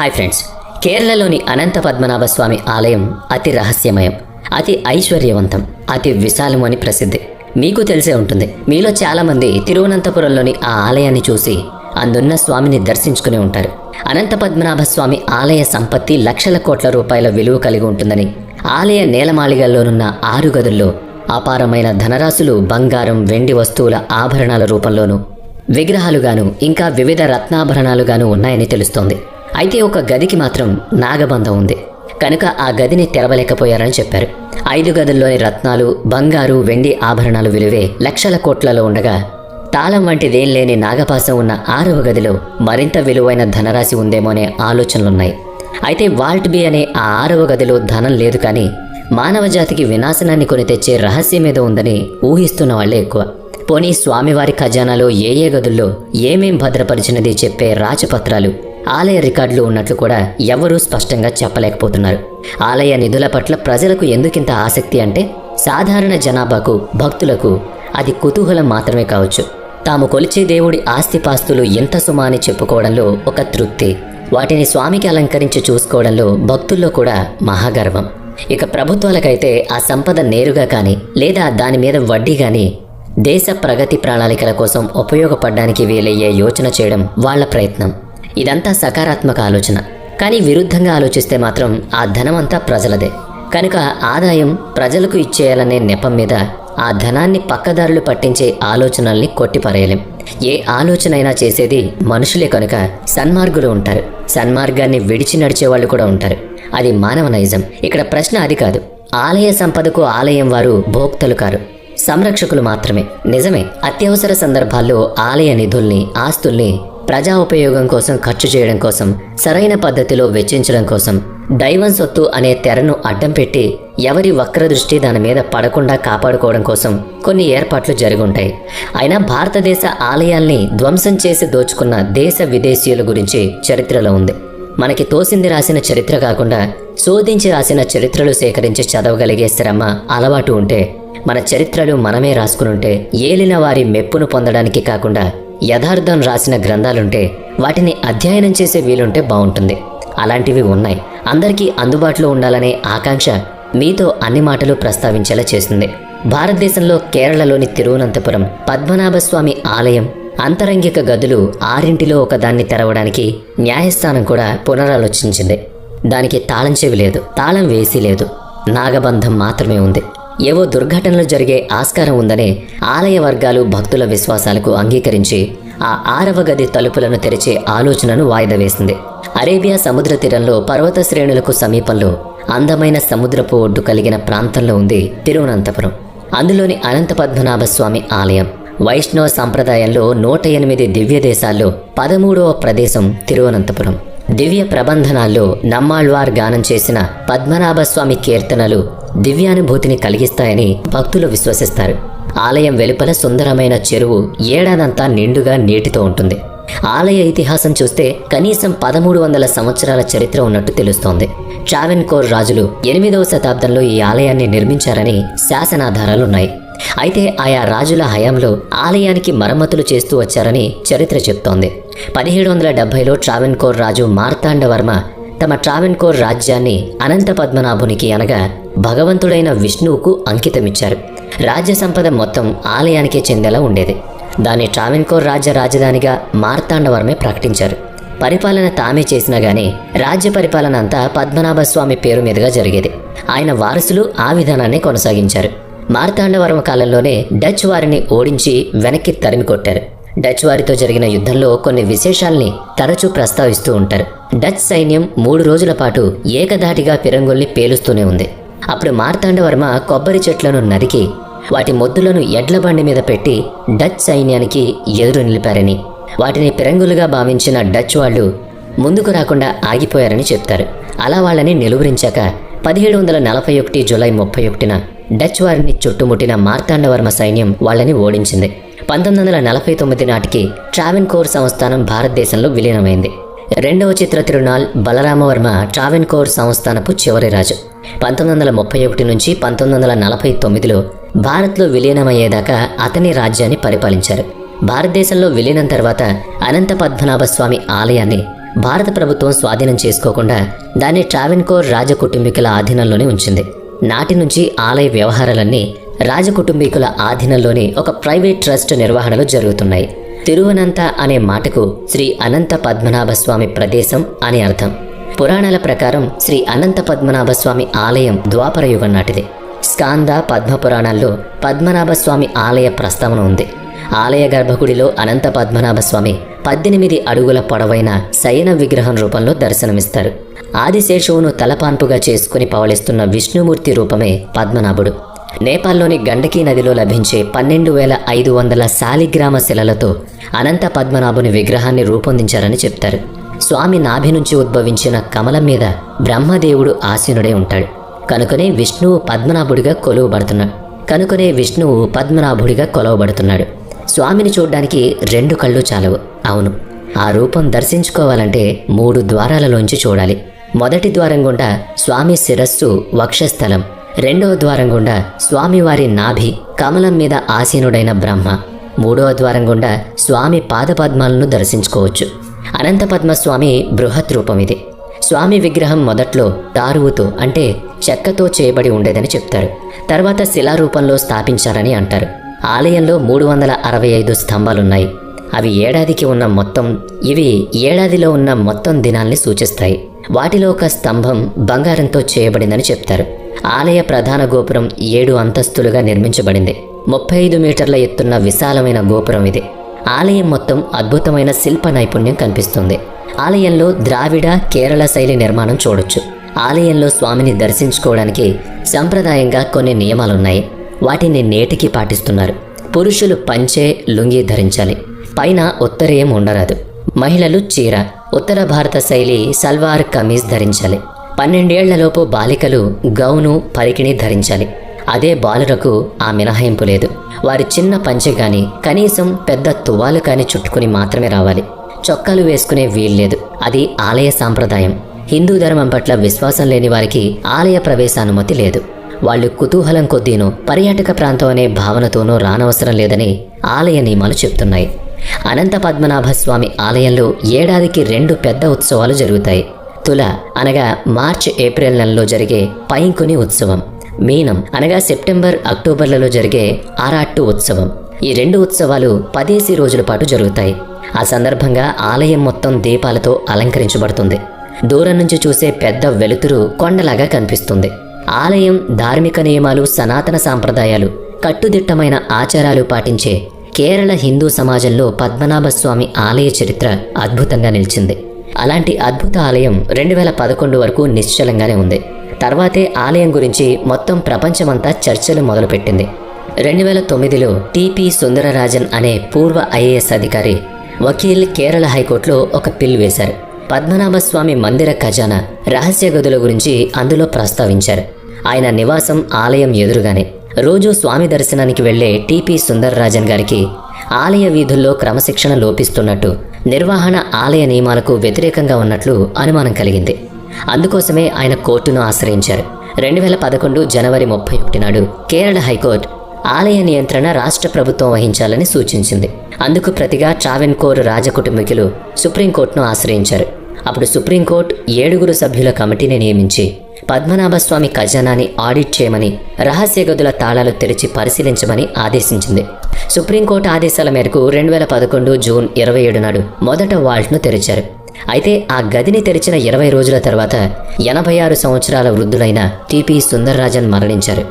Hi friends కేరళలోని అనంత పద్మనాభ స్వామి ఆలయం అతి రహస్యమయం అతి ఐశ్వర్యవంతం అతి విశాలం అని ప్రసిద్ధి. మీకు తెలిసే ఉంటుంది. మీలో చాలామంది తిరువనంతపురంలోని ఆ ఆలయాన్ని చూసి అందున్న స్వామిని దర్శించుకుని ఉంటారు. అనంత పద్మనాభ స్వామి ఆలయ సంపత్తి లక్షల కోట్ల రూపాయల విలువ కలిగి ఉంటుందని ఆలయ నేలమాళిగల్లోనున్న ఆరు గదుల్లో అపారమైన ధనరాశులు బంగారం వెండి వస్తువుల ఆభరణాల రూపంలోనూ విగ్రహాలుగాను ఇంకా వివిధ రత్నాభరణాలుగాను ఉన్నాయని తెలుస్తోంది. అయితే ఒక గదికి మాత్రం నాగబంధం ఉంది. కనుక ఆ గదిని తెరవలేకపోయారని చెప్పారు. ఐదు గదుల్లోని రత్నాలు బంగారు వెండి ఆభరణాలు విలువే లక్షల కోట్లలో ఉండగా తాళం వంటిదేం లేని నాగపాసం ఉన్న ఆరవ గదిలో మరింత విలువైన ధనరాశి ఉందేమోనే ఆలోచనలున్నాయి. అయితే వాల్ట్ బి అనే ఆ ఆరవ గదిలో ధనం లేదు కానీ మానవ జాతికి వినాశనాన్ని కొని తెచ్చే రహస్యమేదో ఉందని ఊహిస్తున్న వాళ్ళే ఎక్కువ. పోనీ స్వామివారి ఖజానాలో ఏ ఏ గదుల్లో ఏమేం భద్రపరిచినది చెప్పే రాజపత్రాలు? ఆలయ రికార్డులు ఉన్నట్లు కూడా ఎవరూ స్పష్టంగా చెప్పలేకపోతున్నారు. ఆలయ నిధుల పట్ల ప్రజలకు ఎందుకింత ఆసక్తి అంటే సాధారణ జనాభాకు భక్తులకు అది కుతూహలం మాత్రమే కావచ్చు. తాము కొలిచే దేవుడి ఆస్తిపాస్తులు ఎంత సుమా అని చెప్పుకోవడంలో ఒక తృప్తి. వాటిని స్వామికి అలంకరించి చూసుకోవడంలో భక్తుల్లో కూడా మహాగర్వం. ఇక ప్రభుత్వాలకైతే ఆ సంపద నేరుగా కానీ లేదా దాని మీద వడ్డీ కానీ దేశ ప్రగతి ప్రణాళికల కోసం ఉపయోగపడడానికి వీలయ్యే యోచన చేయడం వాళ్ళ ప్రయత్నం. ఇదంతా సకారాత్మక ఆలోచన. కానీ విరుద్ధంగా ఆలోచిస్తే మాత్రం ఆ ధనమంతా ప్రజలదే. కనుక ఆదాయం ప్రజలకు ఇచ్చేయాలనే నెపం మీద ఆ ధనాన్ని పక్కదారులు పట్టించే ఆలోచనల్ని కొట్టిపరేయలేం. ఏ ఆలోచనైనా చేసేది మనుషులే కనుక సన్మార్గులు ఉంటారు. సన్మార్గాన్ని విడిచి నడిచే వాళ్ళు కూడా ఉంటారు. అది మానవ నైజం. ఇక్కడ ప్రశ్న అది కాదు. ఆలయ సంపదకు ఆలయం వారు భోక్తలు కారు. సంరక్షకులు మాత్రమే. నిజమే. అత్యవసర సందర్భాల్లో ఆలయ నిధుల్ని ఆస్తుల్ని ప్రజా ఉపయోగం కోసం ఖర్చు చేయడం కోసం సరైన పద్ధతిలో వెచ్చించడం కోసం దైవం సొత్తు అనే తెరను అడ్డం పెట్టి ఎవరి వక్ర దృష్టి దాని మీద పడకుండా కాపాడుకోవడం కోసం కొన్ని ఏర్పాట్లు జరుగుంటాయి అయినా భారతదేశ ఆలయాల్ని ధ్వంసం చేసి దోచుకున్న దేశ విదేశీయుల గురించి చరిత్రలో ఉంది. మనకి తోసింది రాసిన చరిత్ర కాకుండా శోధించి రాసిన చరిత్రలు సేకరించి చదవగలిగే శ్రమ అలవాటు ఉంటే మన చరిత్రలు మనమే రాసుకునుంటే ఏలిన వారి మెప్పును పొందడానికి కాకుండా యథార్థం రాసిన గ్రంథాలుంటే వాటిని అధ్యయనం చేసే వీలుంటే బాగుంటుంది అలాంటివి ఉన్నాయి. అందరికీ అందుబాటులో ఉండాలనే ఆకాంక్ష మీతో అన్ని మాటలు ప్రస్తావించేలా చేస్తుంది. భారతదేశంలో కేరళలోని తిరువనంతపురం పద్మనాభస్వామి ఆలయం అంతరంగిక గదులు ఆరింటిలో ఒకదాన్ని తెరవడానికి న్యాయస్థానం కూడా పునరాలోచించింది. దానికి తాళం చెవి లేదు. తాళం వేసి లేదు. నాగబంధం మాత్రమే ఉంది. ఏవో దుర్ఘటనలు జరిగే ఆస్కారం ఉందని ఆలయ వర్గాలు భక్తుల విశ్వాసాలకు అంగీకరించి ఆ ఆరవ గది తలుపులను తెరిచే ఆలోచనను వాయిదా వేసింది. అరేబియా సముద్ర తీరంలో పర్వత శ్రేణులకు సమీపంలో అందమైన సముద్రపు ఒడ్డు కలిగిన ప్రాంతంలో ఉంది తిరువనంతపురం. అందులోని అనంత పద్మనాభ స్వామి ఆలయం. వైష్ణవ సంప్రదాయంలో నూట ఎనిమిది దివ్య దేశాల్లో పదమూడవ ప్రదేశం తిరువనంతపురం. దివ్య ప్రబంధనాల్లో నమ్మాళ్వార్ గానం చేసిన పద్మనాభస్వామి కీర్తనలు దివ్యానుభూతిని కలిగిస్తాయని భక్తులు విశ్వసిస్తారు. ఆలయం వెలుపల సుందరమైన చెరువు ఏడాదంతా నిండుగా నీటితో ఉంటుంది. ఆలయ ఇతిహాసం చూస్తే కనీసం పదమూడు వందల సంవత్సరాల చరిత్ర ఉన్నట్టు తెలుస్తోంది. ట్రావెన్కోర్ రాజులు ఎనిమిదవ శతాబ్దంలో ఈ ఆలయాన్ని నిర్మించారని శాసనాధారాలున్నాయి. అయితే ఆయా రాజుల హయాంలో ఆలయానికి మరమ్మతులు చేస్తూ వచ్చారని చరిత్ర చెప్తోంది. పదిహేడు వందల డెబ్బైలో ట్రావెన్కోర్ రాజు మార్తాండవర్మ తమ ట్రావెన్కోర్ రాజ్యాన్ని అనంత పద్మనాభునికి అనగా భగవంతుడైన విష్ణువుకు అంకితమిచ్చారు. రాజ్య సంపద మొత్తం ఆలయానికే చెందేలా ఉండేది. దాన్ని ట్రావెన్కోర్ రాజ్య రాజధానిగా మార్తాండవర్మే ప్రకటించారు. పరిపాలన తామే చేసినా గానీ రాజ్య పరిపాలన అంతా పద్మనాభ స్వామి పేరు మీదుగా జరిగేది. ఆయన వారసులు ఆ విధానాన్ని కొనసాగించారు. మార్తాండవర్మ కాలంలోనే డచ్ వారిని ఓడించి వెనక్కి తరిమి కొట్టారు. డచ్ వారితో జరిగిన యుద్ధంలో కొన్ని విశేషాల్ని తరచూ ప్రస్తావిస్తూ ఉంటారు. డచ్ సైన్యం మూడు రోజుల పాటు ఏకధాటిగా పిరంగుల్ని పేలుస్తూనే ఉంది. అప్పుడు మార్తాండవర్మ కొబ్బరి చెట్లను నరికి వాటి మొద్దులను ఎడ్ల బండి మీద పెట్టి డచ్ సైన్యానికి ఎదురు నిలిపారని వాటిని పిరంగులుగా భావించిన డచ్ వాళ్ళు ముందుకు రాకుండా ఆగిపోయారని చెప్తారు. అలా వాళ్ళని నిలువరించాక పదిహేడు వందల నలభై ఒకటి జూలై ముప్పై ఒకటిన డచ్ వారిని చుట్టుముట్టిన మార్తాండవర్మ సైన్యం వాళ్ళని ఓడించింది. పంతొమ్మిది వందల నలభై తొమ్మిది నాటికి ట్రావెన్కోర్ సంస్థానం భారతదేశంలో విలీనమైంది. రెండవ చిత్ర తిరునాల్ బలరామవర్మ ట్రావెన్కోర్ సంస్థానపు చివరి రాజు. పంతొమ్మిది వందల ముప్పై ఒకటి నుంచి పంతొమ్మిది వందల నలభై తొమ్మిదిలో భారత్లో విలీనమయ్యేదాకా అతని రాజ్యాన్ని పరిపాలించారు. భారతదేశంలో విలీనం తర్వాత అనంత పద్మనాభ స్వామి ఆలయాన్ని భారత ప్రభుత్వం స్వాధీనం చేసుకోకుండా దాన్ని ట్రావెన్కోర్ రాజకుటుంబీకుల ఆధీనంలోనే ఉంచింది. నాటి నుంచి ఆలయ వ్యవహారాలన్నీ రాజకుటుంబీకుల ఆధీనంలోని ఒక ప్రైవేట్ ట్రస్ట్ నిర్వహణలో జరుగుతున్నాయి. తిరువనంత అనే మాటకు శ్రీ అనంత పద్మనాభ స్వామి ప్రదేశం అని అర్థం. పురాణాల ప్రకారం శ్రీ అనంత పద్మనాభ స్వామి ఆలయం ద్వాపర యుగం నాటిది. స్కాంద పద్మ పురాణాల్లో పద్మనాభ స్వామి ఆలయ ప్రస్తావన ఉంది. ఆలయ గర్భగుడిలో అనంత పద్మనాభ స్వామి పద్దెనిమిది అడుగుల పొడవైన శయన విగ్రహం రూపంలో దర్శనమిస్తారు. ఆదిశేషువును తలపాన్పుగా చేసుకుని పవలిస్తున్న విష్ణుమూర్తి రూపమే పద్మనాభుడు. నేపాల్లోని గండకీ నదిలో లభించే పన్నెండు వేల ఐదు వందల శాలిగ్రామ శిలలతో అనంత పద్మనాభుని విగ్రహాన్ని రూపొందించారని చెప్తారు. స్వామి నాభి నుంచి ఉద్భవించిన కమలం మీద బ్రహ్మదేవుడు ఆసీనుడే ఉంటాడు. కనుకనే విష్ణువు పద్మనాభుడిగా కొలువబడుతున్నాడు. కనుకనే విష్ణువు పద్మనాభుడిగా కొలవబడుతున్నాడు. స్వామిని చూడ్డానికి రెండు కళ్ళు చాలవు. అవును ఆ రూపం దర్శించుకోవాలంటే మూడు ద్వారాలలోంచి చూడాలి. మొదటి ద్వారం గుండా స్వామి శిరస్సు వక్షస్థలం. రెండవ ద్వారం గుండా స్వామివారి నాభి కమలం మీద ఆసీనుడైన బ్రహ్మ. మూడవ ద్వారం గుండా స్వామి పాదపద్మాలను దర్శించుకోవచ్చు. అనంతపద్మస్వామి బృహత్ రూపం ఇది స్వామి విగ్రహం మొదట్లో దారువుతో అంటే చెక్కతో చేయబడి ఉండేదని చెప్తారు. తర్వాత శిలారూపంలో స్థాపించారని అంటారు. ఆలయంలో మూడు వందల అరవై ఐదు స్తంభాలున్నాయి. అవి ఏడాదికి ఉన్న మొత్తం ఇవి ఏడాదిలో ఉన్న మొత్తం దినాల్ని సూచిస్తాయి. వాటిలో ఒక స్తంభం బంగారంతో చేయబడిందని చెప్తారు. ఆలయ ప్రధాన గోపురం ఏడు అంతస్తులుగా నిర్మించబడింది. ముప్పై ఐదు మీటర్ల ఎత్తున్న విశాలమైన గోపురం ఇది. ఆలయం మొత్తం అద్భుతమైన శిల్ప నైపుణ్యం కనిపిస్తుంది. ఆలయంలో ద్రావిడ కేరళ శైలి నిర్మాణం చూడొచ్చు. ఆలయంలో స్వామిని దర్శించుకోవడానికి సంప్రదాయంగా కొన్ని నియమాలున్నాయి. వాటిని నేటికి పాటిస్తున్నారు. పురుషులు పంచే లుంగి ధరించాలి. పైన ఉత్తరీయం ఉండరాదు. మహిళలు చీర. ఉత్తర భారత శైలి సల్వార్ కమీజ్ ధరించాలి. పన్నెండేళ్ళలోపు బాలికలు గౌను పరికిణి ధరించాలి. అదే బాలురకు ఆ మినహాయింపు లేదు. వారి చిన్న పంచె కానీ కనీసం పెద్ద తువాలు కానీ చుట్టుకుని మాత్రమే రావాలి. చొక్కాలు వేసుకునే వీల్లేదు అది ఆలయ సాంప్రదాయం. హిందూ ధర్మం పట్ల విశ్వాసం లేని వారికి ఆలయ ప్రవేశానుమతి లేదు. వాళ్ళు కుతూహలం కొద్దీనో పర్యాటక ప్రాంతం అనే భావనతోనూ రానవసరం లేదని ఆలయ నియమాలు చెప్తున్నాయి. అనంత పద్మనాభ స్వామి ఆలయంలో ఏడాదికి రెండు పెద్ద ఉత్సవాలు జరుగుతాయి. తుల అనగా మార్చ్ ఏప్రిల్ నెలలో జరిగే పైంకుని ఉత్సవం. మీనం అనగా సెప్టెంబర్ అక్టోబర్లలో జరిగే ఆరాట్టు ఉత్సవం. ఈ రెండు ఉత్సవాలు పదేసి రోజుల పాటు జరుగుతాయి. ఆ సందర్భంగా ఆలయం మొత్తం దీపాలతో అలంకరించబడుతుంది. దూరం నుంచి చూసే పెద్ద వెలుతురు కొండలాగా కనిపిస్తుంది. ఆలయం ధార్మిక నియమాలు సనాతన సాంప్రదాయాలు కట్టుదిట్టమైన ఆచారాలు పాటించే కేరళ హిందూ సమాజంలో పద్మనాభస్వామి ఆలయ చరిత్ర అద్భుతంగా నిలిచింది. అలాంటి అద్భుత ఆలయం రెండు వేల పదకొండు వరకు నిశ్చలంగానే ఉంది. తర్వాతే ఆలయం గురించి మొత్తం ప్రపంచమంతా చర్చలు మొదలుపెట్టింది. రెండు వేల తొమ్మిదిలో టిపి సుందరరాజన్ అనే పూర్వ ఐఏఎస్ అధికారి వకీల్ కేరళ హైకోర్టులో ఒక పిల్ వేశారు. పద్మనాభస్వామి మందిర ఖజానా రహస్య గదుల గురించి అందులో ప్రస్తావించారు. ఆయన నివాసం ఆలయం ఎదురుగానే. రోజూ స్వామి దర్శనానికి వెళ్ళే టీపీ సుందరరాజన్ గారికి ఆలయ వీధుల్లో క్రమశిక్షణ లోపిస్తున్నట్టు నిర్వహణ ఆలయ నియమాలకు వ్యతిరేకంగా ఉన్నట్లు అనుమానం కలిగింది. అందుకోసమే ఆయన కోర్టును ఆశ్రయించారు. రెండు వేల పదకొండు జనవరి ముప్పై ఒకటి నాడు కేరళ హైకోర్టు ఆలయ నియంత్రణ రాష్ట్ర ప్రభుత్వం వహించాలని సూచించింది. అందుకు ప్రతిగా ట్రావెన్కోర్ రాజకుటుంబీకులు సుప్రీంకోర్టును ఆశ్రయించారు. అప్పుడు సుప్రీంకోర్టు ఏడుగురు సభ్యుల కమిటీని నియమించి పద్మనాభస్వామి ఖజానాని ఆడిట్ చేయమని రహస్య గదుల తాళాలు తెరిచి పరిశీలించమని ఆదేశించింది. సుప్రీంకోర్టు ఆదేశాల మేరకు రెండు వేల పదకొండు జూన్ ఇరవై ఏడు నాడు మొదట వాల్ట్ను తెరిచారు. అయితే ఆ గదిని తెరిచిన ఇరవై రోజుల తర్వాత ఎనభై ఆరు సంవత్సరాల వృద్ధులైన టిపి సుందర్రాజన్ మరణించారు.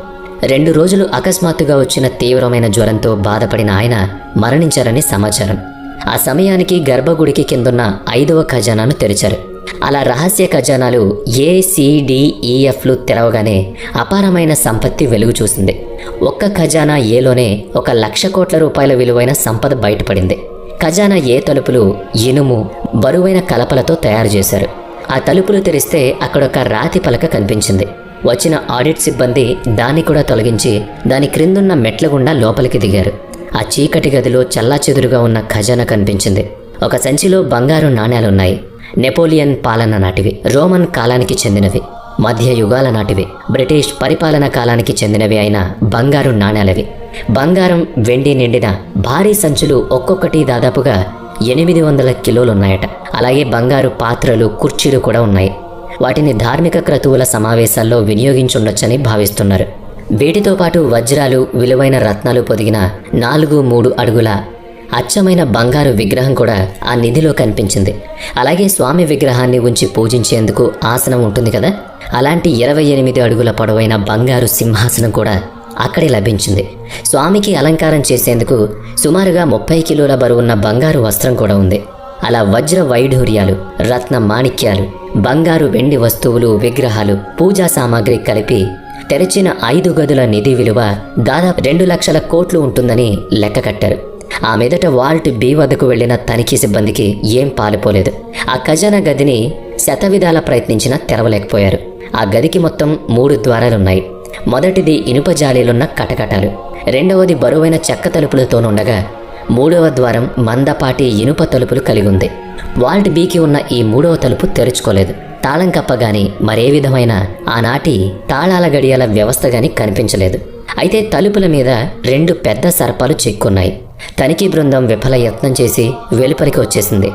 రెండు రోజులు అకస్మాత్తుగా వచ్చిన తీవ్రమైన జ్వరంతో బాధపడిన ఆయన మరణించారని సమాచారం. ఆ సమయానికి గర్భగుడికి కిందున్న ఐదవ ఖజానాను తెరిచారు. అలా రహస్య ఖజానాలు ఏసీడీఈఎఫ్లు తెరవగానే అపారమైన సంపత్తి వెలుగు చూసింది. ఒక్క ఖజానా ఏలోనే ఒక లక్ష కోట్ల రూపాయల విలువైన సంపద బయటపడింది. ఖజానా ఏ తలుపులు ఇనుము బరువైన కలపలతో తయారు చేశారు. ఆ తలుపులు తెరిస్తే అక్కడొక రాతి పలక కనిపించింది. వచ్చిన ఆడిట్ సిబ్బంది దాన్ని కూడా తొలగించి దాని క్రిందున్న మెట్ల గుండా లోపలికి దిగారు. ఆ చీకటి గదిలో చల్లాచెదురుగా ఉన్న ఖజానా కనిపించింది. ఒక సంచిలో బంగారు నాణ్యాలున్నాయి నెపోలియన్ పాలన నాటివి రోమన్ కాలానికి చెందినవి మధ్య యుగాల నాటివి బ్రిటిష్ పరిపాలన కాలానికి చెందినవి అయిన బంగారు నాణేలవి. బంగారం వెండి నిండిన భారీ సంచులు ఒక్కొక్కటి దాదాపుగా ఎనిమిది వందల కిలోలు ఉన్నాయట అలాగే బంగారు పాత్రలు కుర్చీలు కూడా ఉన్నాయి. వాటిని ధార్మిక క్రతువుల సమావేశాల్లో వినియోగించుండొచ్చని భావిస్తున్నారు. వీటితో పాటు వజ్రాలు విలువైన రత్నాలు పొదిగిన నాలుగు మూడు అడుగుల అచ్చమైన బంగారు విగ్రహం కూడా ఆ నిధిలో కనిపించింది. అలాగే స్వామి విగ్రహాన్ని ఉంచి పూజించేందుకు ఆసనం ఉంటుంది కదా? అలాంటి ఇరవై ఎనిమిది అడుగుల పొడవైన బంగారు సింహాసనం కూడా అక్కడే లభించింది. స్వామికి అలంకారం చేసేందుకు సుమారుగా ముప్పై కిలోల బరువున్న బంగారు వస్త్రం కూడా ఉంది. అలా వజ్ర వైఢూర్యాలు రత్న మాణిక్యాలు బంగారు వెండి వస్తువులు విగ్రహాలు పూజా సామాగ్రి కలిపి తెరిచిన ఐదు గదుల నిధి విలువ దాదాపు రెండు లక్షల కోట్లు ఉంటుందని లెక్క కట్టారు. ఆ మీదట వాల్ట్ బి వద్దకు వెళ్ళిన తనిఖీ సిబ్బందికి ఏం పాలుపోలేదు. ఆ ఖజానా గదిని శతవిధాల ప్రయత్నించినా తెరవలేకపోయారు. ఆ గదికి మొత్తం మూడు ద్వారాలున్నాయి. మొదటిది ఇనుప జాలీలున్న కటకటాలు. రెండవది బరువైన చెక్క తలుపులతోనుండగా మూడవ ద్వారం మందపాటి ఇనుప తలుపులు కలిగి ఉంది వాల్ట్ బీకి ఉన్న ఈ మూడవ తలుపు తెరుచుకోలేదు. తాళం కప్పగాని మరే విధమైన ఆనాటి తాళాల గడియాల వ్యవస్థ గాని కనిపించలేదు. అయితే తలుపుల మీద రెండు పెద్ద సర్పాలు చిక్కున్నాయి. తనిఖీ బృందం విఫల యత్నం చేసి వెలుపలికి వచ్చేసింది.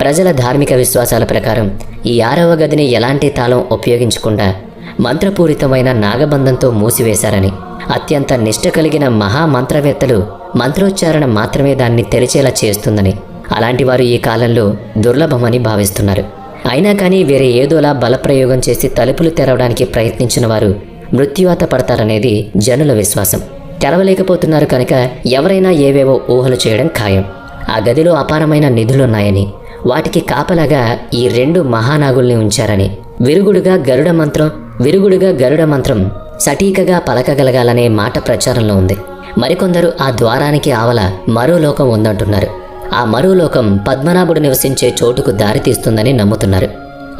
ప్రజల ధార్మిక విశ్వాసాల ప్రకారం ఈ ఆరవ గదిని ఎలాంటి తాళం ఉపయోగించకుండా మంత్రపూరితమైన నాగబంధంతో మూసివేశారని అత్యంత నిష్ట కలిగిన మహామంత్రవేత్తలు మంత్రోచ్చారణ మాత్రమే దాన్ని తెరిచేలా చేస్తుందని అలాంటి వారు ఈ కాలంలో దుర్లభమని భావిస్తున్నారు. అయినా కానీ వేరే ఏదోలా బలప్రయోగం చేసి తలుపులు తెరవడానికి ప్రయత్నించిన వారు మృత్యువాత పడతారనేది జనుల విశ్వాసం. తెరవలేకపోతున్నారు కనుక ఎవరైనా ఏవేవో ఊహలు చేయడం ఖాయం. ఆ గదిలో అపారమైన నిధులున్నాయని వాటికి కాపలాగా ఈ రెండు మహానాగుల్ని ఉంచారని. విరుగుడుగా గరుడ మంత్రం విరుగుడుగా గరుడ మంత్రం సటీకగా పలకగలగాలనే మాట ప్రచారంలో ఉంది. మరికొందరు ఆ ద్వారానికి ఆవల మరో లోకం ఉందంటున్నారు. ఆ మరో లోకం పద్మనాభుడు నివసించే చోటుకు దారితీస్తుందని నమ్ముతున్నారు.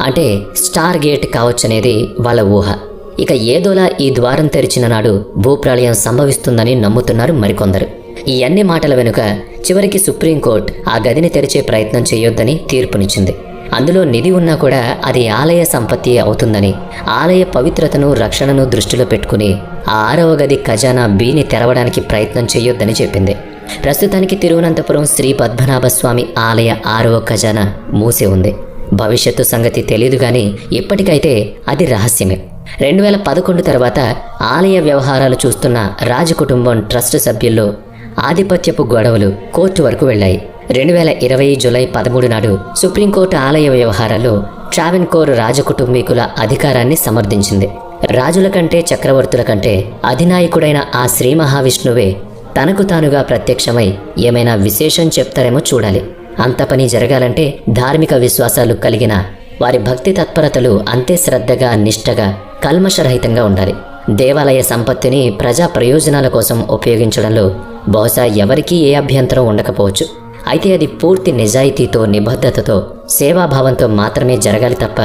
అంటే స్టార్ గేట్ కావచ్చనేది వాళ్ళ ఊహ. ఇక ఏదోలా ఈ ద్వారం తెరిచిన నాడు భూప్రళయం సంభవిస్తుందని నమ్ముతున్నారు మరికొందరు. ఈ అన్ని మాటల వెనుక చివరికి సుప్రీంకోర్టు ఆ గదిని తెరిచే ప్రయత్నం చేయొద్దని తీర్పునిచ్చింది. అందులో నిధి ఉన్నా కూడా అది ఆలయ సంపత్తి అవుతుందని ఆలయ పవిత్రతను రక్షణను దృష్టిలో పెట్టుకుని ఆ ఆరవ గది ఖజానా బీని తెరవడానికి ప్రయత్నం చేయొద్దని చెప్పింది. ప్రస్తుతానికి తిరువనంతపురం శ్రీ పద్మనాభ స్వామి ఆలయ ఆరవ ఖజానా మూసి ఉంది. భవిష్యత్తు సంగతి తెలియదు కానీ ఇప్పటికైతే అది రహస్యమే. రెండు వేల పదకొండు తర్వాత ఆలయ వ్యవహారాలు చూస్తున్న రాజకుటుంబం ట్రస్ట్ సభ్యుల్లో ఆధిపత్యపు గొడవలు కోర్టు వరకు వెళ్ళాయి. రెండు వేల ఇరవై జూలై పదమూడు నాడు సుప్రీంకోర్టు ఆలయ వ్యవహారాల్లో ట్రావెన్కోర్ రాజకుటుంబీకుల అధికారాన్ని సమర్థించింది. రాజుల కంటే చక్రవర్తుల కంటే అధినాయకుడైన ఆ శ్రీ మహావిష్ణువే తనకు తానుగా ప్రత్యక్షమై ఏమైనా విశేషం చెప్తారేమో చూడాలి. అంత పని జరగాలంటే ధార్మిక విశ్వాసాలు కలిగిన వారి భక్తి తత్పరతలు అంతే శ్రద్ధగా నిష్టగా కల్మషరహితంగా ఉండాలి. దేవాలయ సంపత్తిని ప్రజా ప్రయోజనాల కోసం ఉపయోగించడంలో బహుశా ఎవరికీ ఏ అభ్యంతరం ఉండకపోవచ్చు. అయితే అది పూర్తి నిజాయితీతో నిబద్ధతతో సేవాభావంతో మాత్రమే జరగాలి తప్ప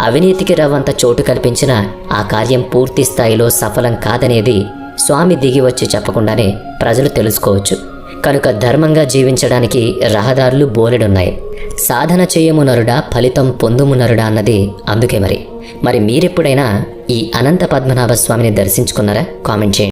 అవినీతికి రవ్వంత చోటు కల్పించిన ఆ కార్యం పూర్తి స్థాయిలో సఫలం కాదనేది స్వామి దిగి వచ్చి చెప్పకుండానే ప్రజలు తెలుసుకోవచ్చు. కనుక ధర్మంగా జీవించడానికి రహదారులు బోలెడున్నాయి. సాధన చేయమునరుడా ఫలితం పొందుము నరుడా అన్నది అందుకే మరి. మరి మీరెప్పుడైనా ఈ అనంత పద్మనాభ స్వామిని దర్శించుకున్నారా? కామెంట్ చేయండి.